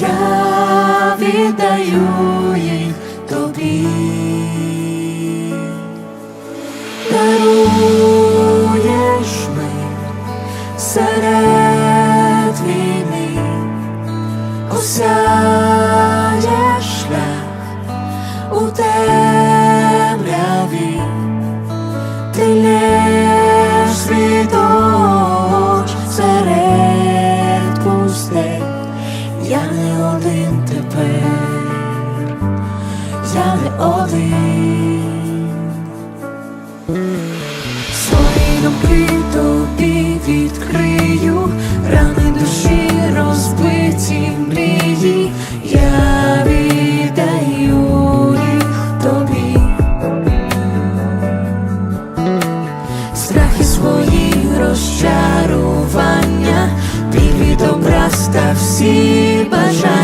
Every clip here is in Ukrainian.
Я віддаю їх тобі. Даруєш ми серед війни, осяєш один. Свої думки тобі відкрию, рани душі розбиті мрії, я віддаю їх тобі. Страхи свої розчарування, біль від та всі бажання,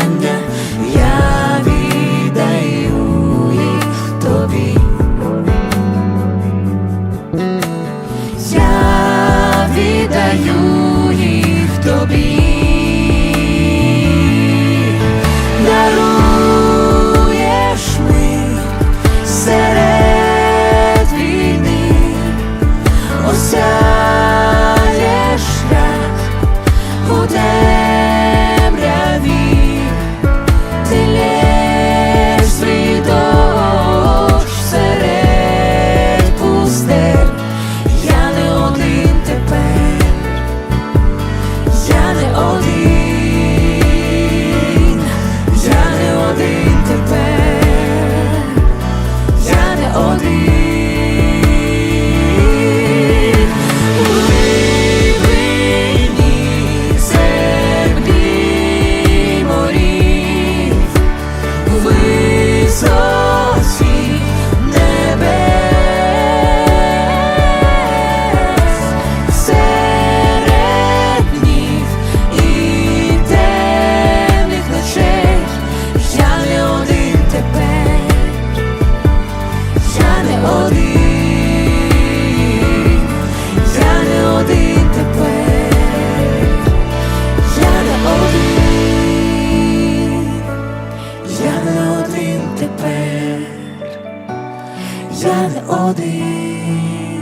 не один,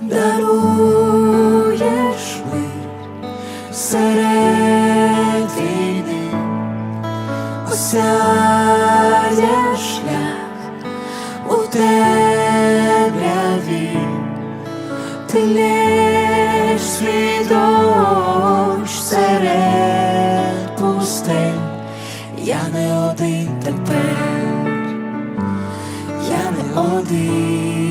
даруєш мир серед у темряві, ти лєш свідоч серед пустель, я не один тепер, thee.